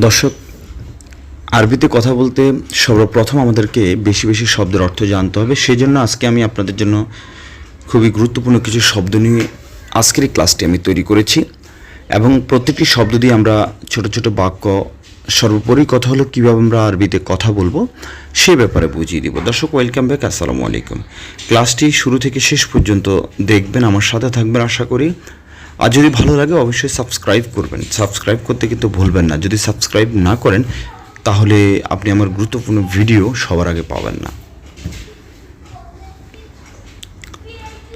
দর্শক, আরবিতে কথা বলতে সর্বপ্রথম আমাদেরকে বেশি বেশি শব্দের অর্থ জানতে হবে। সেই জন্য আজকে আমি আপনাদের জন্য খুবই গুরুত্বপূর্ণ কিছু শব্দ নিয়ে আজকের এই ক্লাসটি আমি তৈরি করেছি এবং প্রত্যেকটি শব্দ দিয়ে আমরা ছোট ছোট বাক্য, সর্বোপরি কথা হলো কীভাবে আমরা আরবিতে কথা বলব, সে ব্যাপারে বুঝিয়ে দিব। দর্শক, ওয়েলকাম ব্যাক, আসসালামু আলাইকুম। ক্লাসটি শুরু থেকে শেষ পর্যন্ত দেখবেন, আমার সাথে থাকবেন আশা করি। আর যদি ভালো লাগে, অবশ্যই সাবস্ক্রাইব করবেন। সাবস্ক্রাইব করতে কিন্তু ভুলবেন না। যদি সাবস্ক্রাইব না করেন, তাহলে আপনি আমার গুরুত্বপূর্ণ ভিডিও সবার আগে পাবেন না।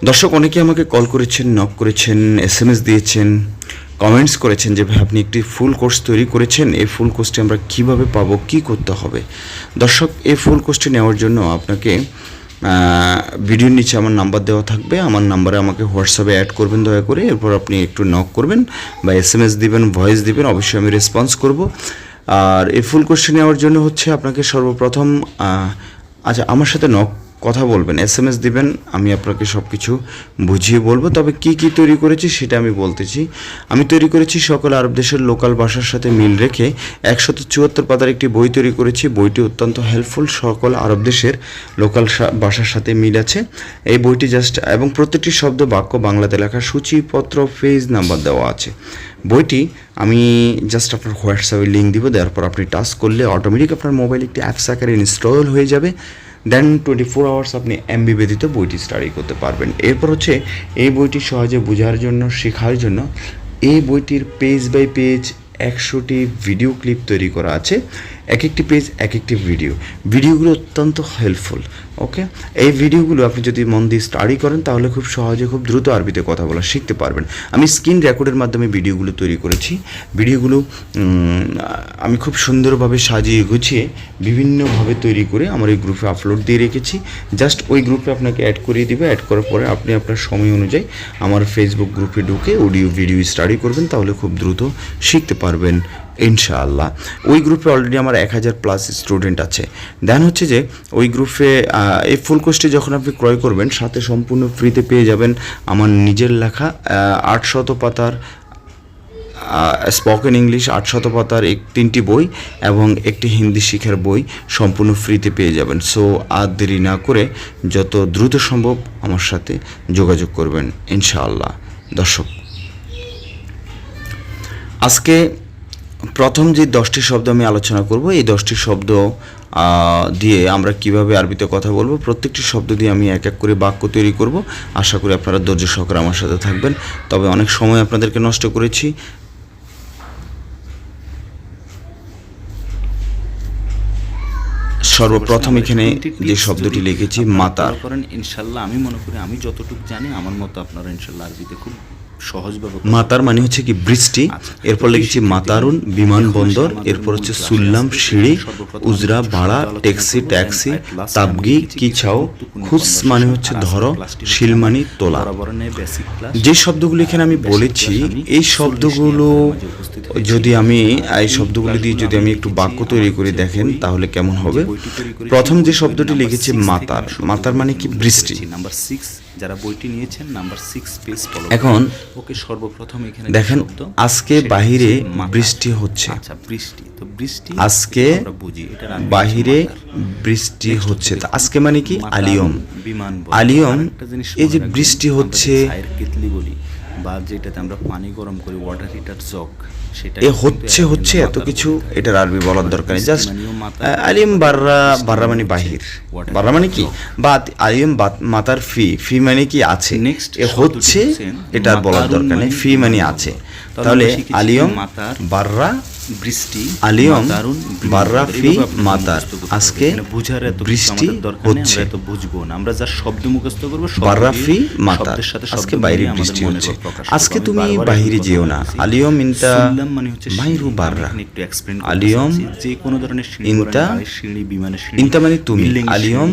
দর্শক, অনেকে আমাকে কল করেছেন নক করেছেন এস এম এস দিয়েছেন কমেন্টস করেছেন যে, ভাই, আপনি একটি ফুল কোর্স তৈরি করেছেন। এই ফুল কোর্সটি আমরা কীভাবে পাবো? কি করতে হবে? দর্শক, এই ফুল কোর্সটি নেওয়ার জন্য আপনাকে ভিডিওর নিচে আমার নাম্বার দেওয়া থাকবে। আমার নাম্বারে আমাকে হোয়াটসঅ্যাপে অ্যাড করবেন, দয়া করে। এরপর আপনি একটু নক করবেন বা এস এম এস দেবেন ভয়েস দেবেন, অবশ্যই আমি রেসপন্স করব। আর এই ফুল কোশ্চেন নেওয়ার জন্য হচ্ছে আপনাকে সর্বপ্রথম আচ্ছা আমার সাথে নক কথা বলবেন এস এম এস দিবেন, আমি আপনাকে সব কিছু বুঝিয়ে বলব। তবে কি কি তৈরি করেছি সেটা আমি বলতেছি। আমি তৈরি করেছি সকল আরব দেশের লোকাল ভাষার সাথে মিল রেখে একশত চুয়াত্তর পাতার একটি বই তৈরি করেছি। বইটি অত্যন্ত হেল্পফুল সকল আরব দেশের লোকাল ভাষার সাথে মিল আছে। এই বইটি জাস্ট এবং প্রত্যেকটি শব্দ বাক্য বাংলাতে লেখা সূচিপত্র পেজ নাম্বার দেওয়া আছে। বইটি আমি জাস্ট আপনার হোয়াটসঅ্যাপে লিঙ্ক দিব, দেওয়ার পর আপনি টাচ করলে অটোমেটিক আপনার মোবাইল একটি অ্যাপস আকারে ইনস্টল হয়ে যাবে। দেন টোয়েন্টি ফোর আওয়ার্স আপনি এমবি ব্যতীত বইটি স্টাডি করতে পারবেন। এরপর হচ্ছে এই বইটি সহজে বোঝার জন্য, শেখার জন্য এই বইটির পেজ বাই পেজ একশোটি ভিডিও ক্লিপ তৈরি করা আছে। এক একটি পেজ এক একটি ভিডিও ভিডিওগুলো অত্যন্ত হেল্পফুল ওকে এই ভিডিওগুলো আপনি যদি মন দিয়ে স্টাডি করেন, তাহলে খুব সহজে, খুব দ্রুত আরবিতে কথা বলা শিখতে পারবেন। আমি স্ক্রিন রেকর্ডের মাধ্যমে ভিডিওগুলো তৈরি করেছি। ভিডিওগুলো আমি খুব সুন্দরভাবে সাজিয়ে গুছিয়ে বিভিন্নভাবে তৈরি করে আমার এই গ্রুপে আপলোড দিয়ে রেখেছি। জাস্ট ওই গ্রুপে আপনাকে অ্যাড করিয়ে দিবে। অ্যাড করার পরে আপনি আপনার সময় অনুযায়ী আমার ফেসবুক গ্রুপে ঢুকে অডিও ভিডিও স্টাডি করবেন, তাহলে খুব দ্রুত শিখতে পারবেন। ইনশাআল্লাহ। ওই গ্রুপে অলরেডি আমার এক হাজার প্লাস স্টুডেন্ট আছে। দেন হচ্ছে যে, ওই গ্রুপে এই ফুল কোর্সটি যখন আপনি ক্রয় করবেন, সাথে সম্পূর্ণ ফ্রিতে পেয়ে যাবেন আমার নিজের লেখা আটশত পাতার স্পোকেন ইংলিশ আটশত পাতার এক, তিনটি বই এবং একটি হিন্দি শিখার বই সম্পূর্ণ ফ্রিতে পেয়ে যাবেন। সো আর দেরি না করে যত দ্রুত সম্ভব আমার সাথে যোগাযোগ করবেন, ইনশাআল্লাহ। দর্শক, আজকে প্রথম যে দশটি শব্দ আমি আলোচনা করব, এই দশটি শব্দ দিয়ে আমরা কীভাবে আরবিতে কথা বলব, প্রত্যেকটি শব্দ দিয়ে আমি এক এক করে বাক্য তৈরি করব। আশা করি আপনারা ধৈর্য সহকারে আমার সাথে থাকবেন। তবে অনেক সময় আপনাদেরকে নষ্ট করেছি। সর্বপ্রথম এখানে যে শব্দটি লিখেছি, মাতার। করেন ইনশাল্লাহ আমি মনে করি আমি যতটুকু জানি, আমার মতো আপনারা ইনশাল্লাহ আরবিতে খুব সহজভাবে মাতার মানে হচ্ছে কি বৃষ্টি আচ্ছা, এরপর লিখেছি মাতারুন বিমানবন্দর এরপর হচ্ছে সুল্লাম সিঁড়ি উজরা ভাড়া ট্যাক্সি ট্যাক্সি তাবগি কিছাও খুস মানে হচ্ছে ধরো শিলমানি তোলা। যে শব্দগুলো এখানে আমি বলেছি এই শব্দগুলো যদি আমি এই শব্দগুলো দিয়ে যদি আমি একটু বাক্য তৈরি করে দেখেন তাহলে কেমন হবে? প্রথম যে শব্দটি লিখেছি মাতার। মাতার মানে কি বৃষ্টি? নাম্বার সিক্স যারা বইটি নিয়েছেন নাম্বার সিক্স পেজ এখন ওকে সর্বপ্রথম এখানে দেখেন আজকে বাহিরে বৃষ্টি হচ্ছে। আচ্ছা বৃষ্টি তো বৃষ্টি আজকে বাহিরে বৃষ্টি হচ্ছে। তা আজকে মানে কি? আলিয়ম। বিমান। আলিয়ম জিনিস এই যে বৃষ্টি হচ্ছে কেতলি বলি বা যেটাতে আমরা পানি গরম করি ওয়াটার হিটার জগ। সেটা এ হচ্ছে হচ্ছে এত কিছু এটার আরবি বলার দরকার নেই। জাস্ট আলিম বাররা বাররা মানে বাহির। বাররা মানে কি? বা আলিম মাতার ফি ফি মানে কি আছে? এ হচ্ছে এটা বলার দরকার নেই মানে ফি মানে আছে। তাহলে আলিম আলিয়ম বাররা বৃষ্টি আলিয়ম মাতারুন, বিমান বাররা বন্দর। ফি এইভাবে আপনাকে মাতার। আজকে বুঝার এত বৃষ্টি হচ্ছে। এত বুঝব না। আমরা যা শব্দ মুখস্থ করব শব্দ বাররা দিয়ে, ফি মাতার আজকে বাইরে বৃষ্টি হচ্ছে। আজকে তুমি একই যেও না। আলিয়ম ইনতা মানে হচ্ছে বাইরু। বাররা একটু করতে আলিয়ম যে কোনো ধরনের সিঁড়ি ইনতা সিঁড়ি বিমানের সিঁড়ি ইনতা মানে তুমি, আলিয়ম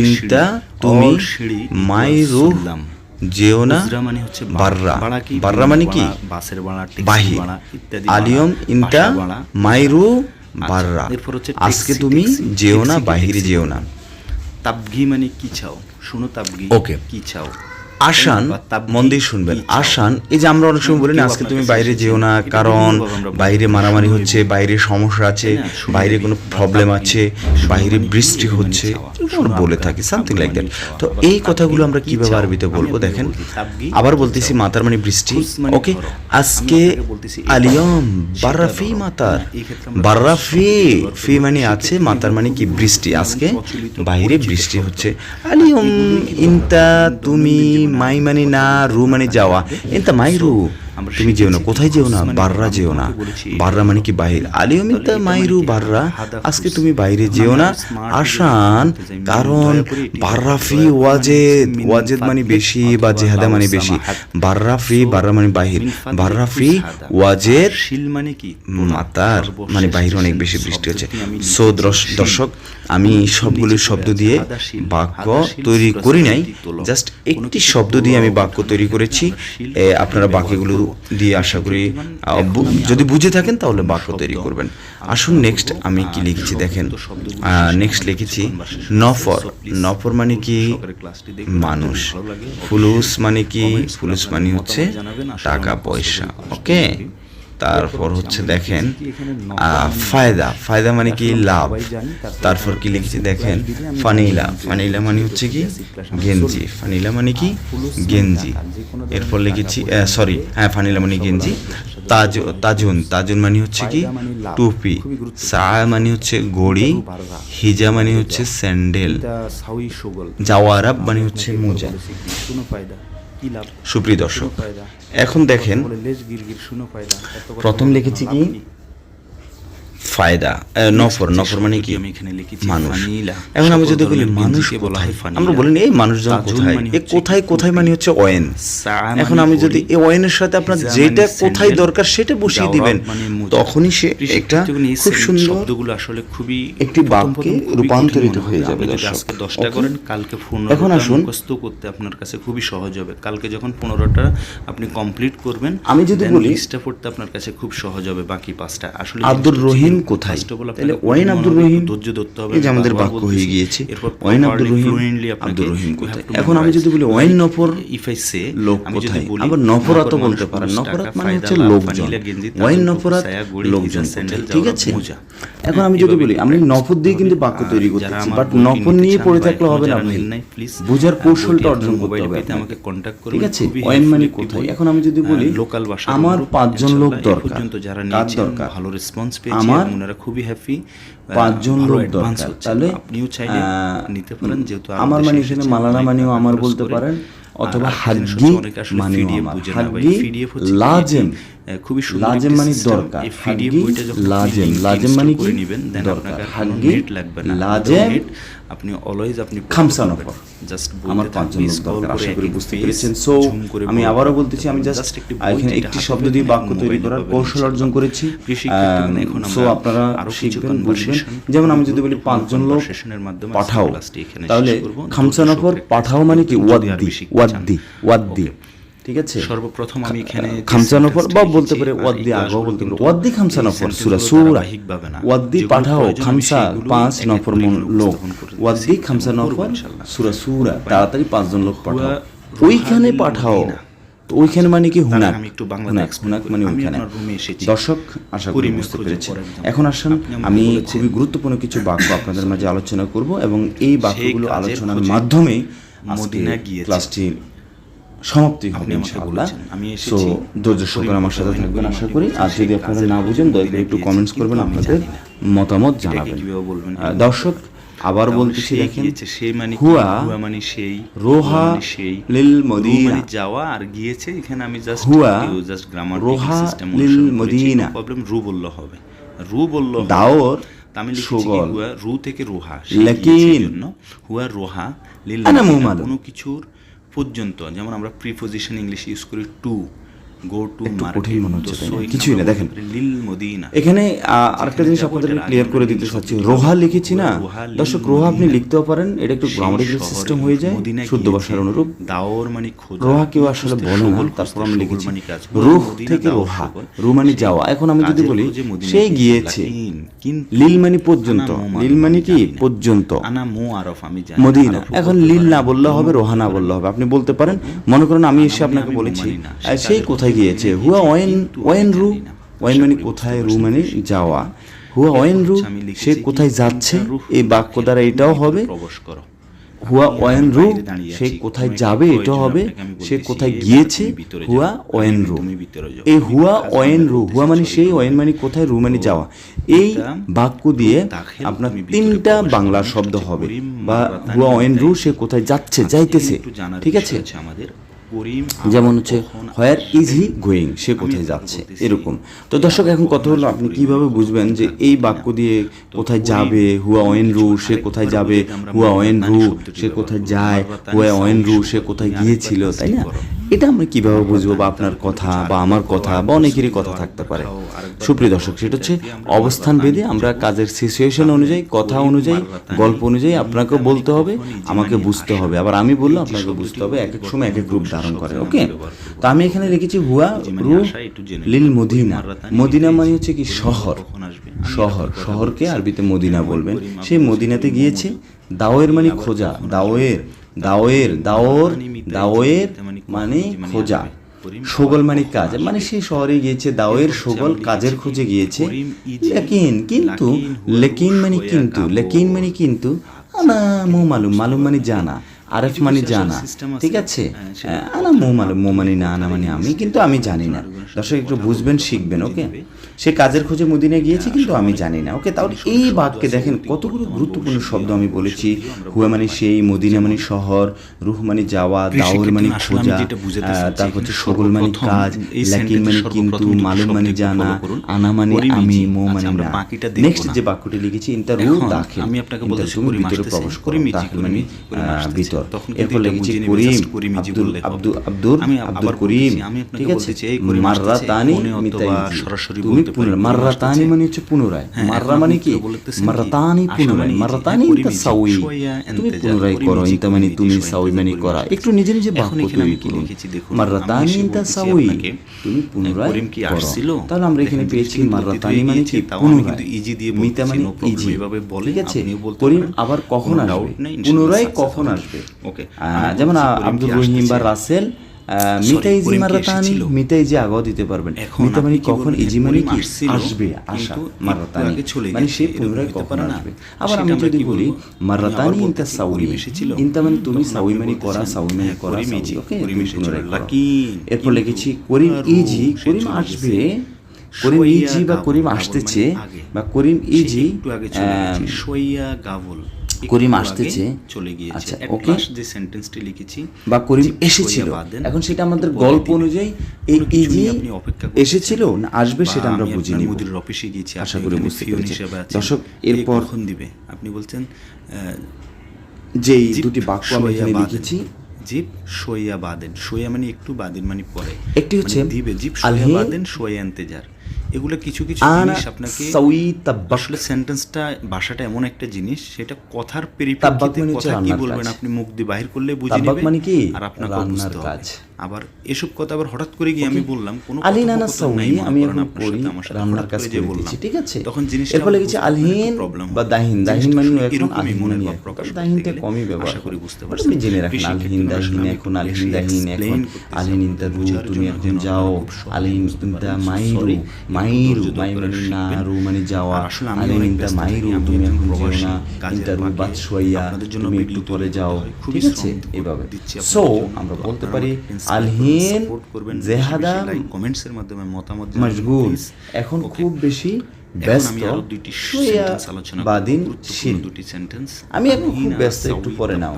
ইনতা তুমি all যেও না মানে হচ্ছে বাররা? বাররা মানে কি? বাসের ভাড়া বাহি। ইত্যাদি আলিয়ম ইনটা ইনতা। মাইরু আচ্ছা, বাররা। আজকে তুমি যেও না বাহিরে যেও না। তাবঘি মানে কি চাও? শুনো তাবঘি ওকে। কি চাও? আসান মন দিয়ে শুনবেন। আসান এই যে আমরা অনেক সময় বলি না, আজকে তুমি বাইরে যেও না, কারণ। বাইরে মারামারি হচ্ছে, বাইরে সমস্যা আছে, বাইরে কোনো প্রবলেম আছে, বাইরে বৃষ্টি হচ্ছে বলে থাকি সামথিং লাইক দ্যাট তো এই কথাগুলো আমরা কীভাবে আরবিতে বলব? দেখেন, আবার বলতেছি মাতার মানে বৃষ্টি ওকে আজকে আলিয়ম বার্রাফি মাতার, বার্রাফি ফি মানে আছে মাতার মানে কি বৃষ্টি, আজকে বাইরে বৃষ্টি হচ্ছে। আলিয়ম, ইনতা, তুমি রু মানে যাওয়া ইনতা মাই রু আমরা তুমি যেও না কোথায় যেও না? বাররা যেও না। বাররা মানে কি বাহির? আলিয়ম ইনতা তাহলে এটা মাই মানে রু কি? বাররা? আজকে তুমি বাইরে যেও না। আসান কারণ বাররা করে ওয়াজেদ ওয়াজেদ মানে বেশি বা জেহাদা মানে বেশি। বার্রাফি So, বাররা মানে বাহির। ফাতহিক বার্রাফি ওয়াজেদ শিল মানে কি? মাতার মানে বাইরে অনেক বেশি বৃষ্টি হচ্ছে। সো দর্শক আমি সবগুলো শব্দ দিয়ে বাক্য তৈরি করি নাই। জাস্ট একটি শব্দ দিয়ে আমি বাক্য তৈরি করেছি। আপনারা বাকিগুলো। দিয়ে আশা করি যদি বুঝে থাকেন তাহলে বাক্য তৈরি করবেন। আসুন নেক্সট আমি কি লিখেছি দেখেন। নেক্সট লিখেছি নফর। নফর মানে কি? মানুষ। ফুলুস মানে কি? ফুলুস মানে হচ্ছে টাকা পয়সা ওকে। তারপর হচ্ছে দেখেন মানে ফায়দা ফায়দা মানে কি লাভ? তারপর কি লিখেছি দেখেন ফানিলা ফানিলা মানে হচ্ছে কি গেঞ্জি ফানিলা মানে কি মানে গেঞ্জি এরপর লিখেছি সরি হ্যাঁ ফানিলা মানে গেঞ্জি তাজ তাজুন তাজুন মানে হচ্ছে কি ফায়দা মানে টুপি খুবই সা মানে হচ্ছে ঘড়ি রু বাররা। হিজা মানে হচ্ছে স্যান্ডেল জাওয়ারাব মানে হচ্ছে মোজা। সুপ্রিয় দর্শক এখন দেখেন প্রথম লিখেছি কি? ফায়দা নফর নফর মানে কি? আমি মানুষ। এখন আমি যদি বলি মানুষ কোথায়? আমরা বলি এই মানুষজন কোথায়? মানে এ কোথায় কোথায় মানে হচ্ছে ওয়েন এখন আমি যদি এই ওয়েনের সাথে আপনার যেটা কোথায় দরকার সেটা বসিয়ে দিবেন মানে তখনই সে একটা খুব সুন্দর শব্দগুলো আসলে খুবই একটি বাক্যে রূপান্তরিত হয়ে যাবে দর্শক। দশটা? করেন কালকে এখন আসুন। মুখস্থ করতে আপনার কাছে খুবই সহজ হবে। কালকে যখন পনেরোটা আপনি কমপ্লিট করবেন আমি যদি বলি- পড়তে আপনার কাছে খুব সহজ হবে বাকি পাঁচটা। আসলে আব্দুর জিনিসটা রহিম কোথায়? তাহলে ওয়াইন আব্দুর রহিম? এই যে আমাদের বাক্য হয়ে গিয়েছে। ওয়াইন আব্দুর রহিম, আব্দুর রহিম কোথায়? এখন আমি যদি বলি ওয়াইন নফর if I say লোক কোথায় আবার নফরাতও বলতে পারেন নফরাত মানে হচ্ছে লোকজন ওয়াইন নফরাত লোকজন? ঠিক আছে এখন আমি যদি বলি আমি নফর দিয়ে কিন্তু বাক্য তৈরি করতেছি বাট নফর নিয়ে পড়ে থাকলে হবে না বোঝার কৌশলটা অর্জন করতে হবে আমাকে করবেন। ঠিক আছে ওয়াইন মানে কোথায় এখন আমি যদি বলি লোকাল ভাষা আমার পাঁচজন লোক দরকার পর্যন্ত যারা দরকার ভালো রেসপন্স পেয়েছি আমার ওনারা খুবই হ্যাপি পাঁচজন লোক দরকার। তাহলে আপনিও চাইলে নিতে পারেন যেহেতু আমার মানে এখানে মালানা মানেও আমার বলতে পারেন অথবা আরেকটা জিনিস হাগ্গি হচ্ছে অনেকে আসলে মানেও PDF আমার বুঝে না ভাই। হাগ্গি PDF হচ্ছে কি? লাজেম খুবই সুন্দর লাজেম মানে দরকার আপনি লাজেম লাজেম মানে কি নিবেন, then দরকার net লাগবে না। লাজেম আপনি অলওয়েজ আপনি খামসা। নফর। আমার বলতে পাঁচজন লোক দরকার আশা করি বুঝতে পেরেছেন সো আমি আবারও বলতেছি আমি জাস্ট একটি এখানে একটি শব্দ দিয়ে বাক্য তৈরি করার কৌশল অর্জন করেছি মানে এখন সো আপনারা আরও শিখবেন বুঝবেন যেমন আমি যদি বলি পাঁচজন লোক পাঠাও তাহলে। খামসা নফর পাঠাও মানে কি যদি ওয়াদ্দি ওয়াদ্দি চান। ওয়াদ্দি. ঠিক আছে সর্বপ্রথম আমি এখানে যে খামসা নফর sentence বা বলতে পারে ওয়াদ্দি আগেও বলতে পারে ওয়াদ্দি খামসা এই নফর sentence সুরা সুরা ওয়াদ্দি পাঠাও খামসা পাঁচ নফর মন লোক। ওয়াদ্দি খামসা এবং করব নফর ইনশাআল্লাহ। সুরা সুরা তাড়াতাড়ি পাঁচজন লোক পাঠাও ওইখানে পাঠাও তো ওইখানে মানে কি হুনাক হুনাক হুনাক মানে ওইখানে। দর্শক আশা করি বুঝতে যেমন। এখন আসুন আমি। খুবই গুরুত্বপূর্ণ কিছু বাক্য আপনাদের মাঝে আলোচনা করব এবং এই বাক্যগুলো আলোচনার মাধ্যমে মদিনা সমাপ্তি হবে ইনশাআল্লাহ। আমি সো ধৈর্য সহকারে আমার সাথে থাকবেন আশা করি। আর যদি আপনারা না বুঝেন দয়া করে একটু কমেন্টস করবেন আপনাদের মতামত জানাবেন। দর্শক আবার বলতেছি দেখেন সেই মানে হুয়া মানে সেই রোহা মানে সেই। লিল মদিনা মানে যাওয়া আর গিয়েছে এখানে আমি জাস্ট হুয়া জাস্ট গ্রামার রোহা লিল মদিনা। প্রবলেম রু বললে হবে। রু বললে। দাওর তা আমি সুগল। রু থেকে রোহা লেকিন। জন্য হুয়া রোহা লিল কোনো কিছুর পর্যন্ত যেমন আমরা প্রিপোজিশন ইংলিশ ইউজ করি টু কঠিন মনে হচ্ছে? কিছুই না, দেখেন। এখানে আরেকটা জিনিস আপনাদের ক্লিয়ার করে দিতে চাচ্ছি রোহা লিখেছি না। দর্শক রোহা আপনি লিখতেও পারেন এটা একটু গ্রামাটিক্যাল সিস্টেম হয়ে যায় শুদ্ধ ভাষার অনুরূপ। মানে রোহা কেউ আসলে বলে না তারপর আমি লিখেছি মানে রুহ থেকে রোহা। রু মানে যাওয়া। এখন আমি যদি বলি সে গিয়েছে, লিল মানে পর্যন্ত। লিল মানে কি। পর্যন্ত। মদিনা। এখন লিল না বললে হবে রোহা না বললে হবে। আপনি বলতে পারেন। মনে করেন আমি এসে আপনাকে বলেছি। না, সেই কাজের কোথায় গিয়েছে? হুয়া ওয়েন ওয়েন রু ওয়েন মানে কোথায় রু মানে যাওয়া? হুয়া ওয়েন রু সে কোথায় যাচ্ছে? এই বাক্য দ্বারা এটাও হবে। হুয়া ওয়েন রু সে কোথায় যাবে? এটা হবে। সে কোথায় গিয়েছে। হুয়া ওয়েন রু। এই হুয়া ওয়েন রু হুয়া মানে সেই ওয়েন মানে কোথায় রু মানে যাওয়া। এই বাক্য দিয়ে আপনার তিনটা বাংলা শব্দ হবে। বা হুয়া ওয়েন রু সে কোথায় যাচ্ছে, যাইতেছে। ঠিক আছে? আমাদের যেমন হচ্ছে হোয়ার ইজ হি গোয়িং সে কোথায় যাচ্ছে? এরকম। তো দর্শক, এখন কথা হলো, আপনি কীভাবে বুঝবেন যে এই বাক্য দিয়ে কোথায় যাবে? হুয়া ওয়েন রু সে কোথায় যাবে? হুয়া ওয়েন রু সে কোথায় যায়? হুয়া ওয়েন রু সে কোথায় গিয়েছিল? তাই না? এটা আমরা কীভাবে বুঝব বা আপনার কথা বা আমার কথা বা অনেকেরই কথা থাকতে পারে? সুপ্রিয় দর্শক, সেটা হচ্ছে অবস্থান ভেদে আমরা কাজের সিচুয়েশন অনুযায়ী, কথা অনুযায়ী, গল্প অনুযায়ী আপনাকেও বলতে হবে, আমাকে বুঝতে হবে। আবার আমি বললাম আপনাকে বুঝতে হবে এক এক সময় এক এক রূপ ধারণ করে, ওকে? তো আমি এখানে লিখেছি, হুয়া রু লিল মদিনা। মদিনা মানে হচ্ছে কি শহর। শহর, শহরকে আরবিতে মদিনা বলবেন। সেই মদিনাতে গিয়েছে, দাওয়ের মানে খোঁজা, দাওয়ের। দাওয়ের দাওর দাওয়ের মানে খোঁজা। সগল মানে কাজ। মানে সেই শহরে গিয়েছে দাওয়ের সগল কাজের খোঁজে গিয়েছে। লেকিন কিন্তু লেকিন মানে কিন্তু লেকিন মানে কিন্তু আনা মো মালুম মালুম মানে জানা আরেফ মানে জানা। ঠিক আছে? হ্যাঁ, আনা মো মালুম মো মানে না আনা মানে আমি কিন্তু আমি জানি না। দর্শক একটু বুঝবেন শিখবেন ওকে? সে কাজের খোঁজে মদিনায় গিয়েছে কিন্তু আমি জানি না ওকে? তাহলে এই বাক্যে দেখেন কতগুলো গুরুত্বপূর্ণ শব্দ আমি বলেছি। হুয়া মানে সেই মদিনা মানে শহর রুহ মানে যাওয়া দাওর মানে খোঁজা তারপর হচ্ছে সগল মানে কাজ এই ল্যাকিন মানে কিন্তু মালুম মানে জানা আনা মানে আমি মো আচ্ছা, মানে না। নেক্সট যে বাক্যটি লিখেছি ইন্টার রু এখন দাখিল আমি আপনাকে বলতেছি তুমি ভিতরে প্রবেশ করো দাখিল মানে। ভিতর। এরপর লিখেছি করিম আব্দুল আব্দুল আব্দুল আমি আব্দুল করিম আমি আপনাকে ঠিক আছে করিম মাররাতানি সরাসরি তুমি পুনরায় মাররাতানি মানে হচ্ছে পুনরায়। হ্যাঁ, মাররা মানে কি? মাররাতানি পুনরায় মানে ইজি, মাররাতানি হ্যাঁ, ইন্তা ইজি, সাউই। তুমি পুনরায় করো ইজি, ইন্তা মানে তুমি সাউই মানে করা। একটু নিজে নিজে বাক্য তৈরি করুন। মাররাতানি ইন্তা সাউই। তুমি পুনরায় করিম কি করো? তাহলে আমরা এখানে পেয়েছি মাররাতানি মানে কি? পুনরায়। কিন্তু easy দিয়ে মিতা মানে ইজি। এভাবে বলে আছে? বলতে করিম আবার কখন আসবে? পুনরায় কখন। আসবে? আমি যেমন বলছি, আ- করিম কি আব্দুল রহিম বা রাসেল মিতাইজি করিম কি মারাতানি এসেছিল? মিতাইজি দিতে পারবেন। মিতা মানে কখন ইজি মানে কি? আসবে আসা মারাতানি। মানে সে পুনরায় কখন আসবে? আবার আমি যদি বলি মারাতানি আবার সাউই। ইন্তা মানে তুমি সাউই মানে করা সাউই মানে হ্যাঁ, করা ইজি, ওকে পুনরায়। এরপর লিখেছি করিম ইজি করিম আসবে। করিম ইজি বা করিম আসতেছে মানে বা করিম ইজি একটু আগে চলে গেছে, সইয়া গাবল। করিম আসতেছে। চলে গিয়েছে। আচ্ছা, At যে সেন্টেন্সটি লিখেছি বা করিম যে এসেছিল। এখন সেটা আমাদের গল্প অনুযায়ী এই কোনো অপেক্ষা করতেছেন। এসেছিল না আসবে সেটা আমরা আমি বুঝে নিব। মুদিরের অফিসে গিয়েছি আশা করি বুঝতে পেরেছেন। দর্শক, এরপর- কখন দিবে? আপনি বলছেন যেই দুটি বাক্য আমি এখানে লিখেছি। জিপ সইয়া বাদেন। সইয়া মানে একটু বাদেন মানে পরে। একটি হচ্ছে মানে দিবে। জিপ আলহি- বাদেন সইয়া এন্তেজার এগুলো কিছু কিছু জিনিস আপনাকে আসলে সেন্টেন্সটা ভাষাটা এমন একটা জিনিস সেটা কথার পরিপ্রেক্ষিতে মানে কথা কি বলবেন আপনি মুখ দিয়ে বাহির করলে বুঝে নেবেন নেবে মানে কি? আর আপনার কাজ। আবার এসব কথা আবার হঠাৎ করে গিয়ে আমি বললাম কোনো আলী নানা নাই আমি এখন পড়ি রান্নার কাজ করে দিচ্ছি ঠিক আছে? তখন জিনিসটা এরপর একটু আলহিন বা দাহিন। দাহিন মানে এখন আলহিন মানে দাহিনটা কমই ব্যবহার করি। বুঝতে আপনি পারছেন। জেনে রাখেন আলহিন দাহিন এখন আলহিন দাহিন এখন আলহিন ইন্তা রু তুমি এখন যাও। আলহিন ইন্তা মাইরু মাইরু মাই মানে না রু মানে যাওয়া আলহিন ইন্তা মাইরু তুমি এখন যেও না। কাজের রু ফাঁকে বাদ শোয়া আপনাদের জন্য তুমি একটু পরে যাও। ঠিক আছে এভাবে দিচ্ছি সো আমরা বলতে পারি আলহিন জেহাদা কমেন্টসের এর মাধ্যমে মতামত মশগুল। এখন খুব বেশি ব্যস্ত। দুইটি আলোচনা বাদিন দুটি সেন্টেন্স আমি এখন খুব ব্যস্ত একটু পরে নাও।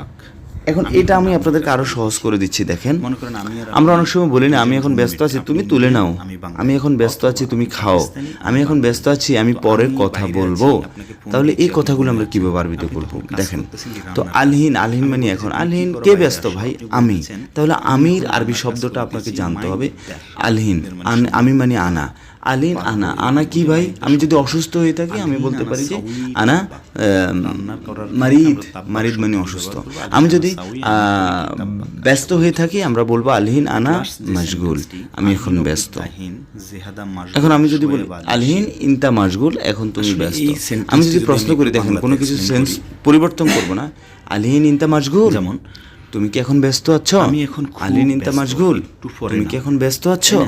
এখন এটা আমি আপনাদেরকে আরও সহজ করে দিচ্ছি দেখেন। মনে আমরা অনেক সময় বলি না আমি এখন ব্যস্ত আছি তুমি তুলে নাও। আমি এখন ব্যস্ত আছি তুমি খাও। আমি এখন ব্যস্ত আছি আমি পরে কথা বলব। তাহলে এই কথাগুলো আমরা কীভাবে আরবিতে করব? দেখেন তো আলহিন আলহিন মানে এখন আলহিন কে ব্যস্ত ভাই? আমি। তাহলে আমির আরবি শব্দটা আপনাকে জানতে হবে। আলহিন আন- আমি মানে আনা। আলিন আনা। আনা কি ভাই? আমি যদি অসুস্থ হয়ে থাকি আমি বলতে পারি যে আনা মারিদ মারিদ মানে অসুস্থ। আমি যদি ব্যস্ত হয়ে থাকি আমরা বলব আলহিন আনা মশগুল আমি এখন ব্যস্ত। এখন আমি যদি বলি আলহিন ইনতা মশগুল এখন তুমি ব্যস্ত। আমি যদি প্রশ্ন করি দেখেন কোনো কিছু সেন্স পরিবর্তন করব না। আলহিন ইনতা মশগুল যেমন, তুমি কি এখন ব্যস্ত আছো? আমি এখন খুব আলহিন ইনতা একটু তুমি কি এখন ব্যস্ত আছো?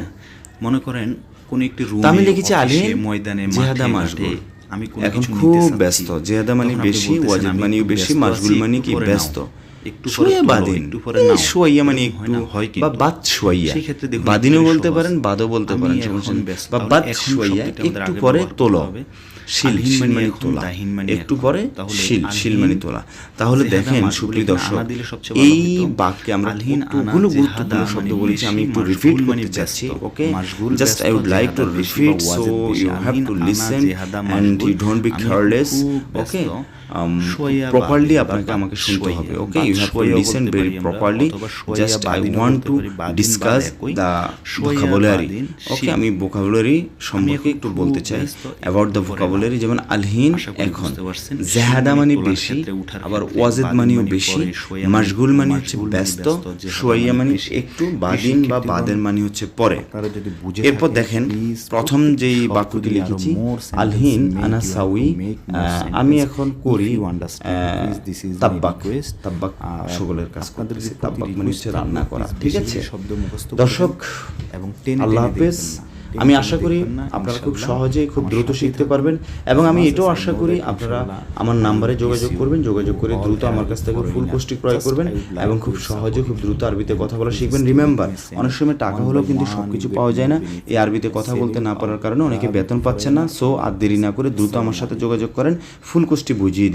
মনে করেন কোন একটি রুমে আমি লিখেছি ময়দানে জেহাদা আমি কোনো এখন খুব ব্যস্ত জেহাদা মানে বেশি ওয়াজিদ মানে বেশি মাসগুল মানে কি ব্যস্ত একটু পরে বাদিন। মানে হয় একটু হয় বা। বাদ শুয়াইয়া বাদিনও বলতে। পারেন বাদও বলতে পারেন। বা বাদ শুয়াইয়া একটু পরে তোলো হবে। শিল আলহিন শিল মানে মানে তোলা। একটু পরে শিল শিল মানে তোলা। তাহলে দেখেন সুপ্রিয় দর্শক এই বাক্যে আমরা কতগুলো গুরুত্বপূর্ণ শব্দ বলেছি আমি একটু রিপিট করতে চাচ্ছি okay? Just I would like to repeat so you have to listen and you don't be careless okay properly বাদিন, আপনাকে আমাকে শুনতে হবে okay you have to listen very properly just I want to discuss. The vocabulary okay. আমি vocabulary সম্পর্কে একটু বলতে চাই about the vocabulary যেমন আলহিন এখন বুঝতে পারছেন। জাহাদা মানে বেশি আবার ওয়াজেদ মানেও মানে বেশি শোয়া মানে মানে হচ্ছে মানে ব্যস্ত শোয়াইয়া মানে মানে একটু বাদিন বা বাদের মানে হচ্ছে পরে এরপর দেখেন প্রথম যেই বাক্যটি লিখেছি আলহিন আনা সাউই. আমি এখন করি If you understand, please, this is my তাব্বাক তাব্বাক সকলের কাজ করতেছি তাব্বাক মানে হচ্ছে রান্না করা ঠিক আছে? বেশি শব্দ মুখস্থ করবেন দর্শক এবং আল্লাহ হাফেজ দেখবেন না। টেনে আমি আশা করি আপনারা খুব। সহজেই খুব দ্রুত শিখতে পারবেন এবং আমি এটাও আশা করি আপনারা আমার নাম্বারে যোগাযোগ করবেন যোগাযোগ করে দ্রুত আমার কাছ থেকে ফুল. কোর্সটি ক্রয় করবেন এবং খুব সহজে খুব দ্রুত আরবিতে কথা বলা শিখবেন। রিমেম্বার অনেক সময় টাকা হলেও কিন্তু সব কিছু পাওয়া যায় না। এই আরবিতে কথা বলতে না পারার কারণে অনেকে বেতন পাচ্ছে না সো আর দেরি না করে দ্রুত আমার সাথে যোগাযোগ করেন ফুল কোর্সটি বুঝিয়ে